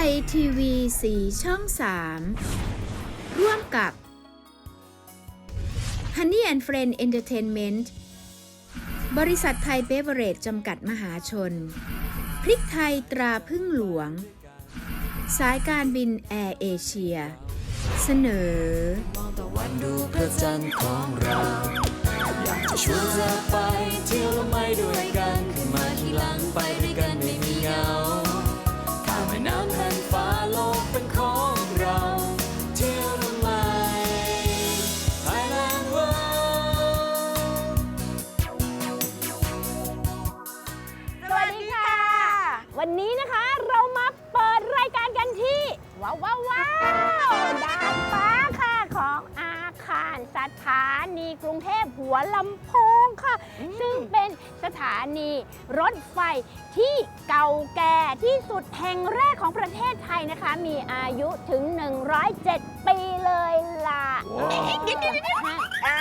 ทยทีวีสีช่อง 3 ร่วมกับ Honey and Friend Entertainment บริษัทไทยเบเวอร์เรจจำกัดมหาชน พริกไทยตราพึ่งหลวง สายการบินแอร์เอเชีย เสนอ มองตะวันดูพระจันทร์ของเรา อยากจะชวนเธอไปเที่ยวละไม่ด้วยกัน ขึ้นมาที่หลังไปด้วยกัน อายุถึง 107 ปีเลยล่ะเดี๋ยวๆๆอ่า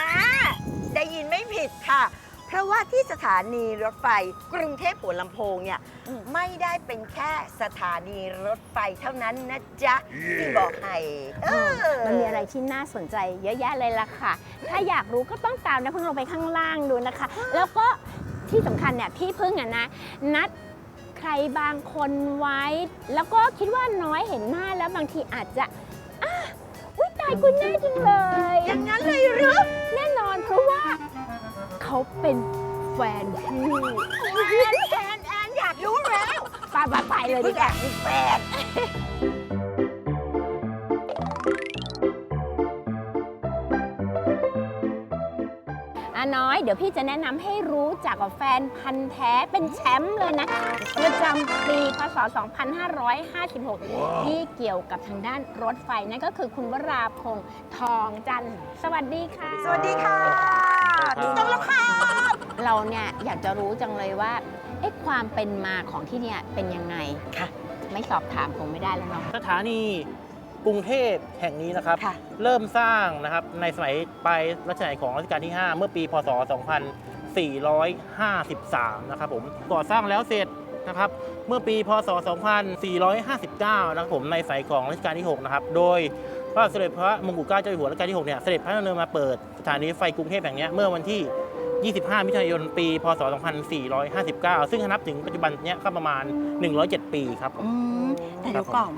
ได้ยินไม่ผิดค่ะ เพราะว่าที่สถานีรถไฟกรุงเทพหัวลำโพงเนี่ยอืมไม่ได้เป็นแค่สถานีรถไฟเท่านั้นนะจ๊ะที่บอกให้เออมันมีอะไรที่น่าสนใจเยอะแยะเลยล่ะค่ะ ถ้าอยากรู้ก็ต้องตามนะพึ่งลงไปข้างล่างดูนะคะ แล้วก็ที่สำคัญเนี่ยพี่พึ่งอะนะนัด ใครบางคนไว้ แล้วก็คิดว่าน้อยเห็นหน้าแล้วบางทีอาจจะอะอุ้ยตายคุณแน่จังเลย อย่างนั้นเลยหรือแน่นอนเพราะว่า เขาเป็นแฟนพี่แอนแอนแอนอยากรู้แล้วไปไปไปเลยดีเพิ่งกแอว่าบมีแฟน ดี๋ยวพี่จะแนะนำให้รู้จักกับแฟนพันธ์แท้เป็นแชมป์เลยนะ ประจำปีพศ 2556 ที่เกี่ยวกับทางด้านรถไฟนั่นก็คือคุณวราพงษ์ทองจันทร์สวัสดีค่ะ สวัสดีค่ะสวัสดีครับถูกต้องแล้วค่ะ เราเนี่ยอยากจะรู้จังเลยว่าเอ๊ะความเป็นมาของที่เนี่ยเป็นยังไงค่ะ ไม่สอบถามคงไม่ได้แล้วเนาะ สถานี กรุงเทพแห่งนี้นะครับ ค่ะ เริ่มสร้างนะครับในสมัยปลายรัชกาลของรัชกาลที่ 5 เมื่อปีพศ 2453 นะครับผมก่อสร้างแล้วเสร็จนะครับเมื่อปีพศ 2459 นะครับผมในสมัยของรัชกาลที่ 6 นะครับ โดยพระบาทสมเด็จพระมงกุฎเกล้าเจ้าอยู่หัวรัชกาลที่ 6 เนี่ยเสด็จพระดำเนินมาเปิดสถานีรถไฟกรุงเทพแห่งเนี้ยเมื่อวันที่ 25 มิถุนายน ปี พศ 2459 ซึ่งถ้านับถึงปัจจุบันเนี้ยก็ประมาณ 107 ปีครับผม อืมแต่เดี๋ยวก่อน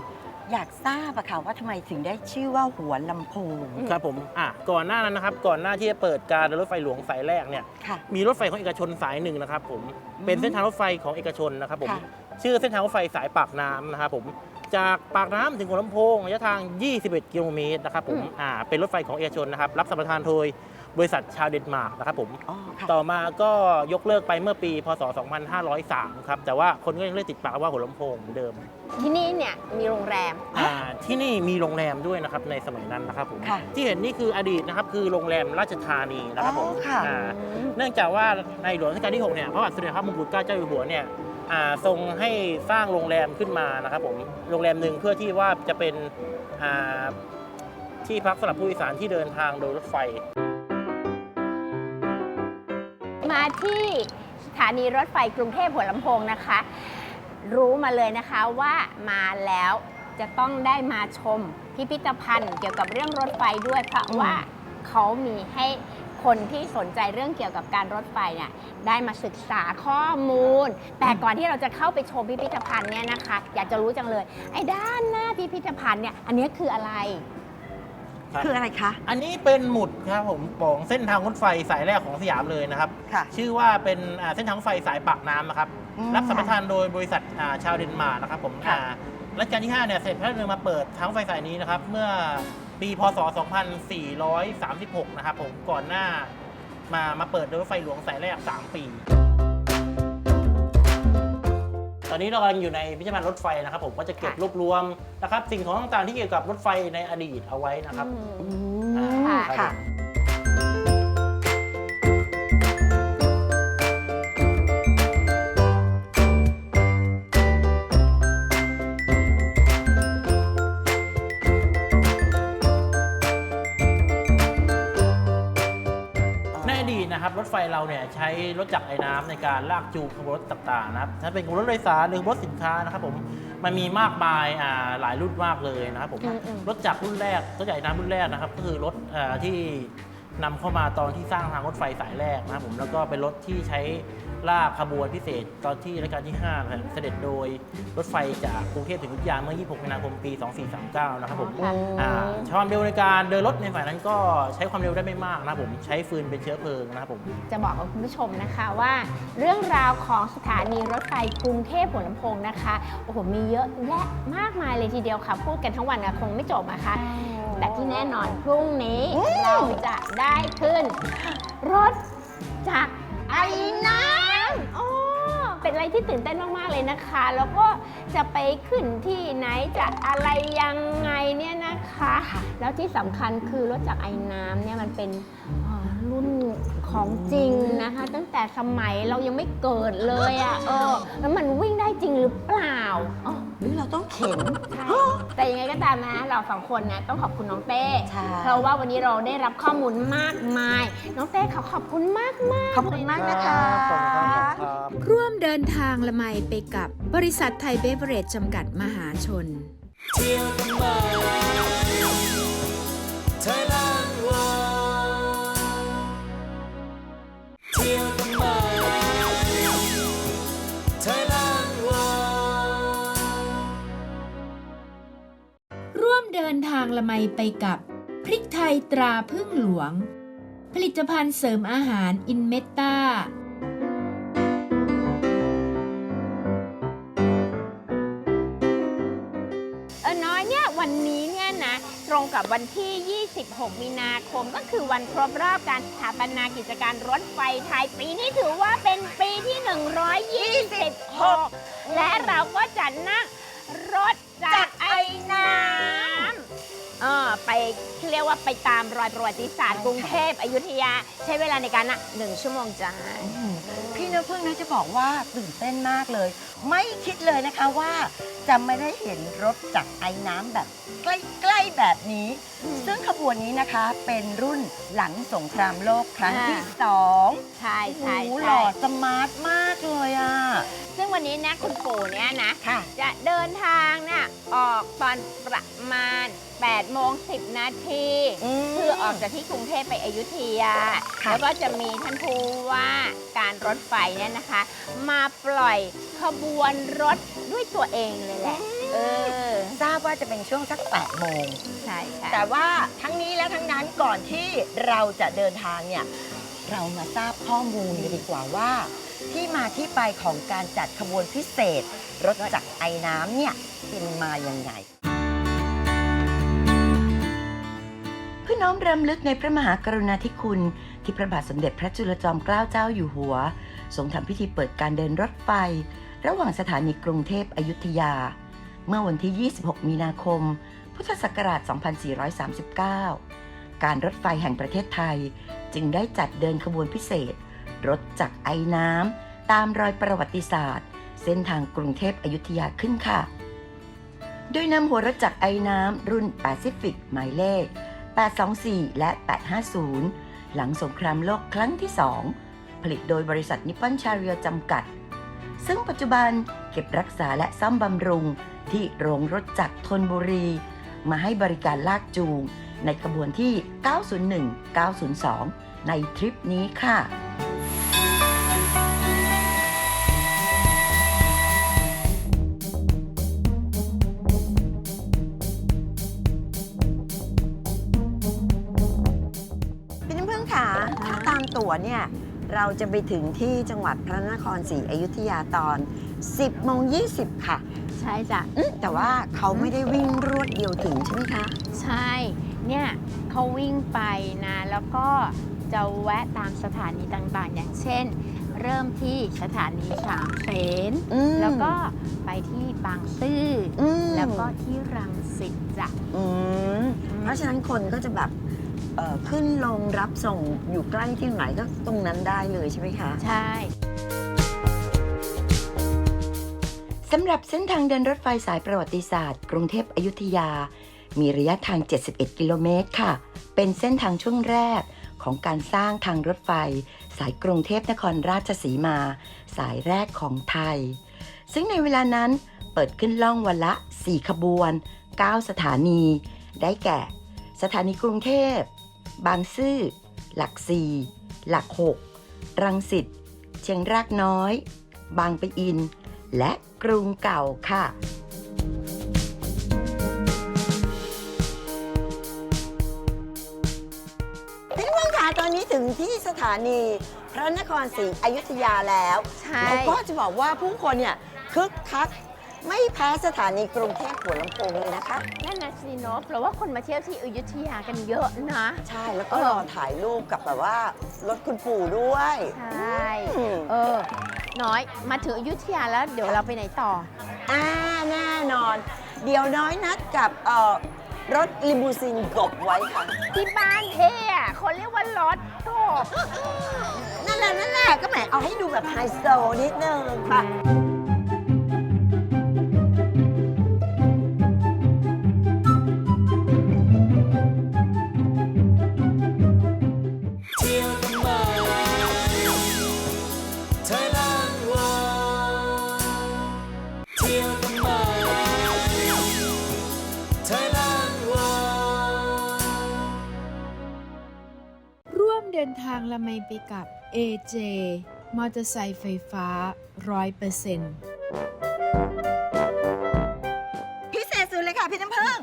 อยากทราบอะค่ะว่าทำไมถึงได้ชื่อว่าหัวลำโพง ครับผมอะก่อนหน้านั้นนะครับ ก่อนหน้าที่จะเปิดการเดินรถไฟหลวงสายแรกเนี่ย ค่ะ มีรถไฟของเอกชนสายหนึ่งนะครับผม เป็นเส้นทางรถไฟของเอกชนนะครับผม ค่ะ ชื่อเส้นทางรถไฟสายปากน้ำนะครับผม จากปากน้ำถึงหัวลำโพงระยะทาง 21 กิโลเมตรนะครับผม อ่า เป็นรถไฟของเอกชนนะครับ รับสัมปทานโดย บริษัทชาวเดนมาร์กนะครับผม อ๋อค่ะ ต่อมาก็ยกเลิกไปเมื่อปี พศ 2503 ครับ แต่ว่าคนก็ยังเรียกติดปากว่าหัวลำโพงเหมือนเดิม ที่นี่เนี่ยมีโรงแรม อ่าที่นี่มีโรงแรมด้วยนะครับในสมัยนั้นนะครับผม ค่ะที่เห็นนี่คืออดีตนะครับคือโรงแรมราชธานีนะครับผมอ๋อค่ะ อ่าเนื่องจากว่าในหลวงรัชกาลที่6เนี่ยพระบาทสมเด็จพระมงกุฎเกล้าเจ้าอยู่หัวเนี่ยอ่าทรงให้สร้างโรงแรมขึ้นมานะครับผมโรงแรมหนึ่งเพื่อที่ว่าจะเป็นอ่าที่พักสำหรับผู้โดยสารที่เดินทางโดยรถไฟ มาที่สถานีรถไฟกรุงเทพหัวลำโพงนะคะ รู้มาเลยนะคะว่ามาแล้วจะต้องได้มาชมพิพิธภัณฑ์เกี่ยวกับเรื่องรถไฟด้วยเพราะว่าเขามีให้คนที่สนใจเรื่องเกี่ยวกับการรถไฟเนี่ยได้มาศึกษาข้อมูล แต่ก่อนที่เราจะเข้าไปชมพิพิธภัณฑ์เนี่ยนะคะ อยากจะรู้จังเลย ไอ้ด้านหน้าพิพิธภัณฑ์เนี่ยอันนี้คืออะไร คืออะไรคะ อันนี้เป็นหมุดครับผมของเส้นทางรถไฟสายแรกของสยามเลยนะครับ ค่ะ ชื่อว่าเป็นอ่าเส้นทางรถไฟสายปากน้ำนะครับ อืมรับสัมปทานโดยบริษัทอ่าชาวเดนมาร์กนะครับผมค่ะอ่ารัชกาลที่5เนี่ยเสร็จพระดำเนินมาเปิดทางรถไฟสายนี้นะครับ เมื่อปีพศ 2436 นะครับผมก่อนหน้ามามาเปิดรถไฟหลวงสายแรก 3 ปี ตอนนี้เรากำลังอยู่ในพิพิธภัณฑ์รถไฟนะครับ ผมก็จะเก็บค่ะรวบรวมนะครับสิ่งของต่างๆที่เกี่ยวกับรถไฟในอดีตเอาไว้นะครับอือ่ามค่ะค่ะใน เราเนี่ยใช้รถจักรไอ้น้ำในการลากจูงขบวนรถต่างๆนะครับถ้าเป็นขบวนรถโดยสารหรือขบวนรถสินค้านะครับผมมันมีมากมายอ่าหลายรุ่นมากเลยนะครับผมอืมอืมรถจากรุ่นแรกรถใหญ่น้ำรุ่นแรกนะครับก็คือรถอ่าที่ นำเข้ามาตอนที่สร้างทางรถไฟสายแรกนะครับผมแล้วก็เป็นรถที่ใช้ลากขบวนพิเศษ ตอนที่รัชกาลที่5นะครับเสด็จโดยรถไฟจากกรุงเทพถึงอยุธยาเมื่อ 26 มีนาคม ปี 2439 นะครับผมค่ะอ่าความเร็วในการเดินรถในสายนั้นก็ใช้ความเร็วได้ไม่มากนะครับผมใช้ฟืนเป็นเชื้อเพลิงนะครับผม จะบอกกับคุณผู้ชมนะคะว่า เรื่องราวของสถานีรถไฟกรุงเทพหัวลำโพงนะคะโอ้โหมีเยอะแยะมากมายเลยทีเดียวค่ะ พูดกันทั้งวันนะคงไม่จบนะคะ แต่ที่แน่นอนพรุ่งนี้เราจะได้ขึ้น รถจากไอ้น้ำอ๋อเป็นอะไรที่ตื่นเต้นมาก ๆ เลยนะคะ แล้วก็จะไปขึ้นที่ไหนจะอะไรยังไงเนี่ยนะคะ แล้วที่สำคัญคือรถจากไอ้น้ำเนี่ยมันเป็นรุ่นของจริงนะคะ ตั้งแต่สมัยเรายังไม่เกิดเลยอะ่ะเออแล้วมันวิ่งได้จริงหรือเปล่าอ๋อ หรือเราต้องเข็นใช่แต่ยังไงก็ตามนะเราสองคนนะต้องขอบคุณน้องเต้ ใช่เพราะว่าวันนี้เราได้รับข้อมูลมากมาย น้องเต้เขาขอบคุณมากมากขอบคุณมากนะคะ ขอบคุณครับครับ ร่วมเดินทางละไมไปกับบริษัทไทยเบเวอเรจจำกัดมหาชน เที่ยวกันมาไทยแลนด์างละไมไปกับ พริกไทยตราพึ่งหลวง ผลิตภัณฑ์เสริมอาหารอินเมตตาเออน้อยเนี่ยวันนี้เนี่ยนะตรงกับวันที่ 26 มีนาคมก็คือวันครบรอบการสถาปนากิจการรถไฟไทย ปีนี้ถือว่าเป็นปีที่ 126 และเราก็จะนั่งรถจากไอ้น้ำ เออไปเรียกว่าไปตามรอยประวัติศาสตร์กรุงเทพอยุธยา ใช้เวลาในการนั่งหนึ่งชั่วโมงจ้าพี่น้ำพึ่งนะจะบอกว่าตื่นเต้นมากเลย ไม่คิดเลยนะคะว่าจะไม่ได้เห็นรถจากไอ้น้ำแบบ ใกล้ๆแบบนี้อืมซึ่งขบวนนี้นะคะเป็นรุ่นหลังสงครามโลกครั้งอ่าที่สองใช่โอ้ใช่โหหใช่ล่อสมาร์ทมากเลยอะ ซึ่งวันนี้นะคุณปู่เนี่ยนะค่ะ จะเดินทางเนี่ยออกตอนประมาณ8โมง10 นาทีอืมคือออกจากที่กรุงเทพไปอยุธยา ค่ะ แล้วก็จะมีท่านผู้ว่าการรถไฟเนี่ยนะคะ มาปล่อยขบวนรถด้วยตัวเองเลยแหละ เออ ทราบว่าจะเป็นช่วงสัก8โมง ใช่ค่ะแต่ว่าทั้งนี้และทั้งนั้นก่อนที่เราจะเดินทางเนี่ย เรามาทราบข้อมูลกันดีกว่าว่า ที่มาที่ไปของการจัดขบวนพิเศษ รถจักรไอ้น้ำเนี่ยเป็นมาอย่างไงเพื่อน้อมรำลึกในพระมหากรุณาธิคุณ ที่พระบาทสมเด็จพระจุลจอมเกล้าเจ้าอยู่หัวทรงทำพิธีเปิดการเดินรถไฟ ระหว่างสถานีกรุงเทพอยุธยา เมื่อวันที่ 26 มีนาคม พุทธศักราช 2439 การรถไฟแห่งประเทศไทยจึงได้จัดเดินขบวนพิเศษ รถจากไอ้น้ำตามรอยประวัติศาสตร์ เส้นทางกรุงเทพอยุธยาขึ้นค่ะ โดยนำหัวรถจักรไอ้น้ำรุ่นแปซิฟิกหมายเลข 824 และ 850 หลังสงครามโลกครั้งที่ 2 ผลิตโดยบริษัทนิปปอนชาเรียจำกัด ซึ่งปัจจุบัน เก็บรักษาและซ่อมบำรุง ที่โรงรถจักรธนบุรี มาให้บริการลากจูง ในขบวนที่ 901 902 ในทริปนี้ค่ะ พี่น้ำพึ่งค่ะถ้าตามตั๋วเนี่ย เราจะไปถึงที่จังหวัดพระนครศรีอยุธยาตอน 10โมง20 ค่ะใช่จ้ะอืมแต่ว่าเขาไม่ได้วิ่งรวดเดียวถึงใช่ไหมคะ ใช่ เนี่ยเขาวิ่งไปนะ แล้วก็จะแวะตามสถานีต่างๆ อย่างเช่น เริ่มที่สถานีสามเสนอืมแล้วก็ไปที่บางซื่อออืมแล้วก็ที่รังสิตจ้ะอืมเพราะฉะนั้นคนก็จะแบบเอ่อขึ้นลงรับส่งอยู่ใกล้ที่ไหนก็ตรงนั้นได้เลยใช่ไหมคะ ใช่ สำหรับเส้นทางเดินรถไฟสายประวัติศาสตร์ กรุงเทพอยุธยา มีระยะทาง 71 กิโลเมตรค่ะ เป็นเส้นทางช่วงแรกของการสร้างทางรถไฟ สายกรุงเทพนครราชสีมา สายแรกของไทย ซึ่งในเวลานั้นเปิดขึ้นล่องวันละ 4 ขบวน 9 สถานี ได้แก่ สถานีกรุงเทพ บางซื่อ หลัก4หลัก6รังสิต เชียงรากน้อย บางปะอิน และ กรุงเก่าค่ะพี่เพื่อนคะตอนนี้ถึงที่สถานีพระนครศรีอยุธยาแล้วใช่ แล้วก็จะบอกว่าผู้คนเนี่ยคึกคักไม่แพ้สถานีกรุงเทพหัวลำโพงเลยนะคะ นั่นนะสิเนอะเพราะว่าคนมาเที่ยวที่อยุธยากันเยอะนะ ใช่แล้วก็เออรอถ่ายรูปกับแบบว่ารถคุณปู่ด้วยใช่ อืม เออ น้อยมาถึงอยุธยาแล้วเดี๋ยวเราไปไหนต่อ อ่าแน่นอน เดี๋ยวน้อยนัดกับเอ่อรถลิมูซินกบไว้ค่ะ ที่บ้านเท่อะคนเรียกว่ารถโตนั่นแหละนั่นแหละก็แหมเอาให้ดูแบบไฮโซนิดนึงค่ะ ไทยแลนด์วอร่วมเดินทางละไมไปกับ AJ มอเตอร์ไซค์ไฟฟ้า 100%พิเศษสุดเลยค่ะพี่น้ำพึ่ง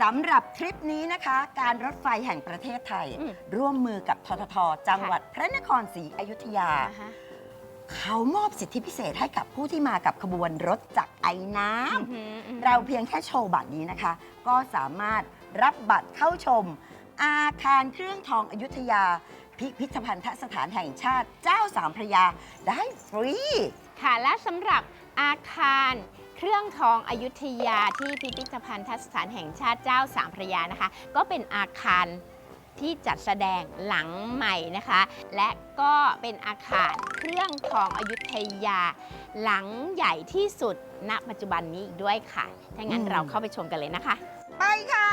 สำหรับทริปนี้นะคะ การรถไฟแห่งประเทศไทย อืมร่วมมือกับททท จังหวัดพระนครศรีอยุธยา อ่าฮะ เขามอบสิทธิพิเศษให้กับผู้ที่มากับขบวนรถจากไอ้น้ำอือหืออือหือเราเพียงแค่โชว์บัตรนี้นะคะ ก็สามารถรับบัตรเข้าชม อาคารเครื่องทองอยุธยา พิพิธภัณฑสถานแห่งชาติเจ้าสามพระยาได้ฟรี ค่ะและสำหรับอาคารเครื่องทองอยุธยาที่พิพิธภัณฑสถานแห่งชาติเจ้าสามพระยานะคะ ก็เป็นอาคาร ที่จัดแสดงหลังใหม่นะคะ และก็เป็นอาคารเครื่องทองอยุธยา หลังใหญ่ที่สุดณปัจจุบันนี้อีกด้วยค่ะ ถ้างั้นอืมเราเข้าไปชมกันเลยนะคะ ไปค่ะ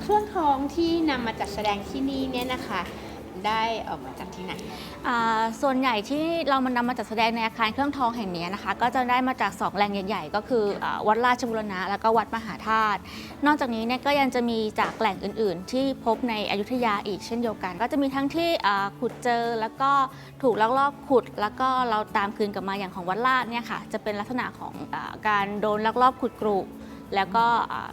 เครื่องทองที่นำมาจัดแสดงที่นี่เนี่ยนะคะ ได้ออกมาจากที่ไหน อ่าส่วนใหญ่ที่เรามันนำมาจัดแสดงในอาคารเครื่องทองแห่งนี้นะคะ ก็จะได้มาจาก2แหล่งใหญ่ๆ ก็คืออาวัดราชบุรณะ แล้วก็วัดมหาธาตุนอกจากนี้เนี่ยก็ยังจะมีจากแหล่งอื่นๆ ที่พบในอยุธยาอีกเช่นเดียวกัน ก็จะมีทั้งที่อ่าขุดเจอแล้วก็ถูกลักลอบขุด แล้วก็เราตามคืนกลับมาอย่างของวัดราชเนี่ยค่ะจะเป็นลักษณะของอาการโดนลักลอบขุดกรุแล้วก็อ่า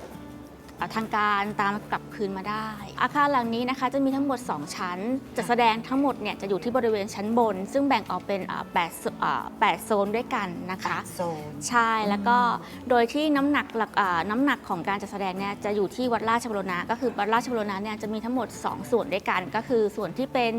ทางการตามกลับคืนมาได้ อาคารหลังนี้นะคะจะมีทั้งหมด 2 ชั้น จะแสดงทั้งหมดเนี่ยจะอยู่ที่บริเวณชั้นบน ซึ่งแบ่งออกเป็นอ่าแปดโซอ่าแปดโซนด้วยกันนะคะโซนใช่แล้วก็โดยที่น้ำหนักหลักอ่าน้ำหนักของการจัดแสดงเนี่ยจะอยู่ที่วัดราชบรณะก็คือวัดราชบรณะเนี่ยจะมีทั้งหมด 2 ส่วนด้วยกัน ก็คือส่วนที่เป็น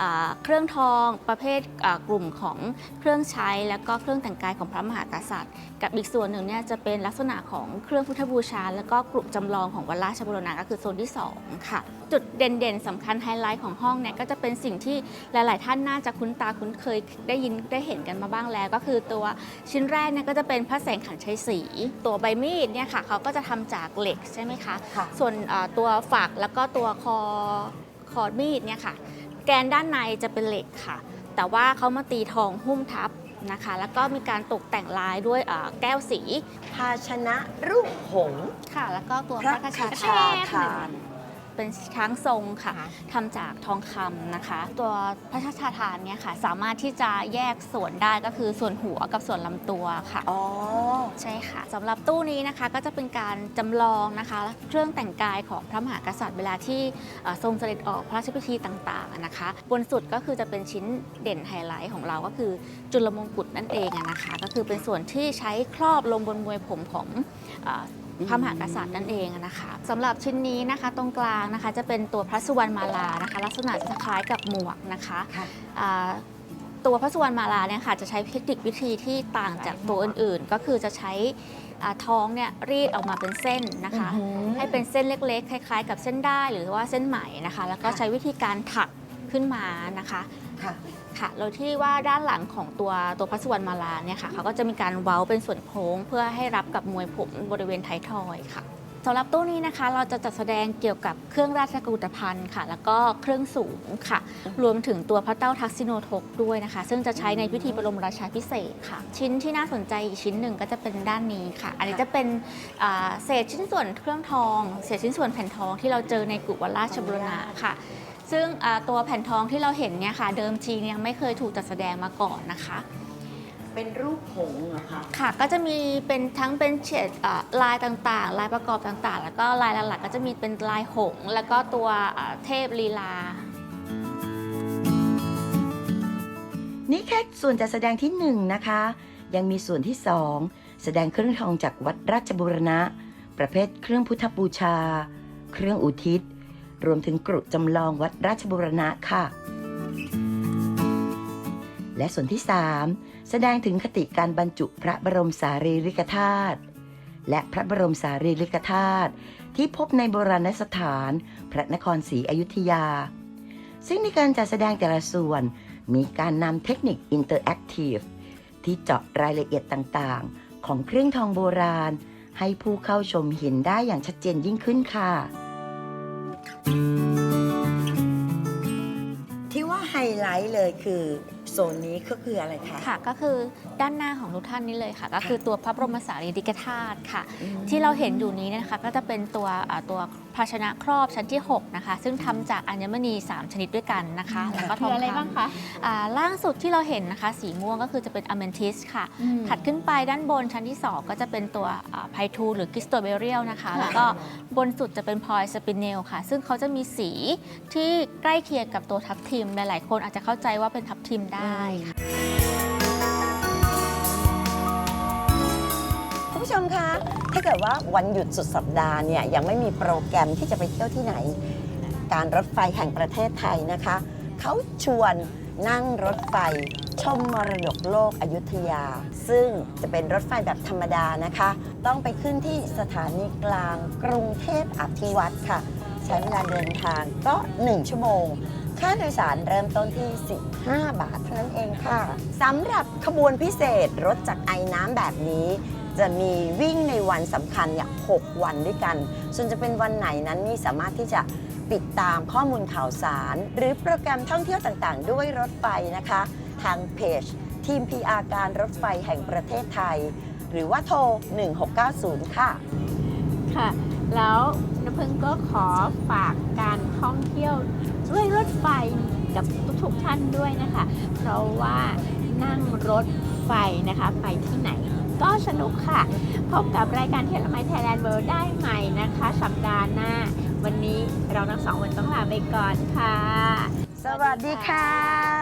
อ่าเครื่องทองประเภทอ่ากลุ่มของเครื่องใช้ แล้วก็เครื่องแต่งกายของพระมหากษัตริย์ กับอีกส่วนหนึ่งเนี่ยจะเป็นลักษณะของเครื่องพุทธบูชา แล้วก็กลุ่มจำลองของวัดราชบรณะก็คือโซนที่ 2 ค่ะ จุดเด่นๆสำคัญไฮไลท์ของห้องเนี่ยก็จะเป็นสิ่งที่หลาย ๆ ท่านน่าจะคุ้นตาคุ้นเคยได้ยินได้เห็นกันมาบ้างแล้ว ก็คือตัวชิ้นแรกเนี่ยก็จะเป็นพระแสงขันชัยศรีตัวใบมีดเนี่ยค่ะเขาก็จะทำจากเหล็กใช่ไหมคะค่ะส่วนเอ่อตัวฝักแล้วก็ตัวคอคอมีดเนี่ยค่ะ แกนด้านในจะเป็นเหล็กค่ะ แต่ว่าเขามาตีทองหุ้มทับ นะคะ แล้วก็มีการตกแต่งลายด้วยเอ่อแก้วสีภาชนะรูปหงส์ค่ะ แล้วก็ตัวพพระระคคชาชาธาทาน เป็นช้างทรงค่ะ ทำจากทองคำนะคะ ตัวพระชาทานเนี่ยค่ะ สามารถที่จะแยกส่วนได้ก็คือส่วนหัวกับส่วนลำตัวค่ะ อ๋อ ใช่ค่ะสำหรับตู้นี้นะคะก็จะเป็นการจำลองนะคะ เครื่องแต่งกายของพระมหากษัตริย์เวลาที่เอ่อทรงเสด็จออกพระราชพิธีต่างๆนะคะ บนสุดก็คือจะเป็นชิ้นเด่นไฮไลท์ของเราก็คือจุลมงกุฎนั่นเองอะนะคะ ก็คือเป็นส่วนที่ใช้ครอบลงบนมวยผมของเอ่อ พระมหากษัตริย์นั่นเองอะนะคะสำหรับชิ้นนี้นะคะตรงกลางนะคะจะเป็นตัวพระสุวรรณมาลานะคะ ลักษณะจะคล้ายกับหมวกนะคะค่ะอ่าตัวพระสุวรรณมาลาเนี่ยค่ะจะใช้เทคนิควิธีที่ต่างจากตัวอื่นๆ ก็คือจะใช้อ่าท้องเนี่ยรีดออกมาเป็นเส้นนะคะอือหือให้เป็นเส้นเล็กๆ คล้ายๆ กับเส้นได้หรือว่าเส้นไหมนะคะ แล้วก็ค่ะ ใช้วิธีการถัก ขึ้นมานะคะค่ะค่ะโดยที่ว่าด้านหลังของตัวตัวพระสุวรรณมาลาเนี่ยค่ะเขาก็จะมีการเว้าเป็นส่วนโค้ง เพื่อให้รับกับมวยผมบริเวณท้ายทอยค่ะสำหรับตู้นี้นะคะ เราจะจัดแสดงเกี่ยวกับเครื่องราชกุฏภัณฑ์ค่ะ แล้วก็เครื่องสูงค่ะ รวมถึงตัวพระเต้าทักษิโนทกด้วยนะคะ ซึ่งจะใช้ในพิธีบรมราชาพิเศษกค่ะ ชิ้นที่น่าสนใจอีกชิ้นหนึ่งก็จะเป็นด้านนี้ค่ะ อันนี้จะเป็นอ่าเศษชิ้นส่วนเครื่องทอง เศษชิ้นส่วนแผ่นทองที่เราเจอในกุวัดราชบุรณะค่ะ ซึ่งอ่าตัวแผ่นทองที่เราเห็นเนี่ยค่ะ เดิมทีเนี่ยไม่เคยถูกจัดแสดงมาก่อนนะคะ เป็นรูปหงส์เหรอคะค่ะ ก็จะมีเป็นทั้งเป็นเฉดอ่าลายต่างๆ ลายประกอบต่างๆ แล้วก็ลายหลักๆก็จะมีเป็นลายหงส์แล้วก็ตัวอ่าเทพลีลา นี่แค่ส่วนจัดแสดงที่หนึ่งนะคะยังมีส่วนที่สองแสดงเครื่องทองจากวัดราชบูรณะ ประเภทเครื่องพุทธบูชา เครื่องอุทิศ รวมถึงกรุจำลองวัดราชบูรณะค่ะ และส่วนที่สามแสดงถึงคติการบรรจุพระบรมสารีริกธาตุและพระบรมสารีริกธาตุที่พบในโบราณสถานพระนครศรีอยุธยา ซึ่งในการจัดแสดงแต่ละส่วนมีการนำเทคนิคอินเตอร์แอคทีฟที่เจาะรายละเอียดต่างๆ ของเครื่องทองโบราณ ให้ผู้เข้าชมเห็นได้อย่างชัดเจนยิ่งขึ้นค่ะ ที่ว่าไฮไลท์เลยคือ นนี้ก็คืออะไรคะ ค่ะก็คือด้านหน้าของทุกท่านนี้เลยค่ะ ก็คือตัวพระบรมสารีริกธาตุค่ะ ที่เราเห็นอยู่นี้นะคะก็จะเป็นตัวอ่าตัวภาชนะครอบชั้นที่6นะคะซึ่งทำจากอัญมณี 3 ชนิดด้วยกันนะคะ แล้วก็ทคือองอะไรคบ้างคะำอ่าล่างสุดที่เราเห็นนะคะ สีม่วงก็คือจะเป็นอเมนทิสค่ะ ถัดขึ้นไปด้านบนชั้นที่ 2 ก็จะเป็นตัวไพทูหรือกิสโตเบเรียลนะคะ แล้วก็บนสุดจะเป็นพลอยสปินเนลค่ะ ซึ่งเขาจะมีสีที่ใกล้เคียงกับตัวทับทิมหลายๆ คนอาจจะเข้าใจว่าเป็นทับทิมได้ค่ะ คุณผู้ชมคะ ถ้าเกิดว่าวันหยุดสุดสัปดาห์เนี่ยยังไม่มีโปรแกรมที่จะไปเที่ยวที่ไหน การรถไฟแห่งประเทศไทยนะคะ เขาชวนนั่งรถไฟชมมรดกโลกอยุธยา ซึ่งจะเป็นรถไฟแบบธรรมดานะคะ ต้องไปขึ้นที่สถานีกลางกรุงเทพอภิวัตรค่ะ ใช้เวลาเดินทางก็ 1 ชั่วโมง ค่าโดยสารเริ่มต้นที่ 15 บาทเท่านั้นเองค่ะสำหรับขบวนพิเศษรถจากไอน้ำแบบนี้ จะมีวิ่งในวันสำคัญอย่าง6วันด้วยกัน ส่วนจะเป็นวันไหนนั้นนี่สามารถที่จะติดตามข้อมูลข่าวสาร หรือโปรแกรมท่องเที่ยวต่างๆ ด้วยรถไฟนะคะ ทางเพจ ทีม PR การรถไฟแห่งประเทศไทย หรือว่าโทร 1690 ค่ะ ค่ะ แล้วน้ำพึ่งก็ขอฝากการท่องเที่ยว ด้วยรถไฟกับทุกๆท่านด้วยนะคะ เพราะว่านั่งรถไฟนะคะ ไปที่ไหนก็สนุกค่ะ พบกับรายการเที่ยวละไมไทยแลนด์เวิลด์ได้ใหม่นะคะ สัปดาห์หน้า วันนี้เราทั้งสองคนต้องลาไปก่อนค่ะ สวัสดีค่ะ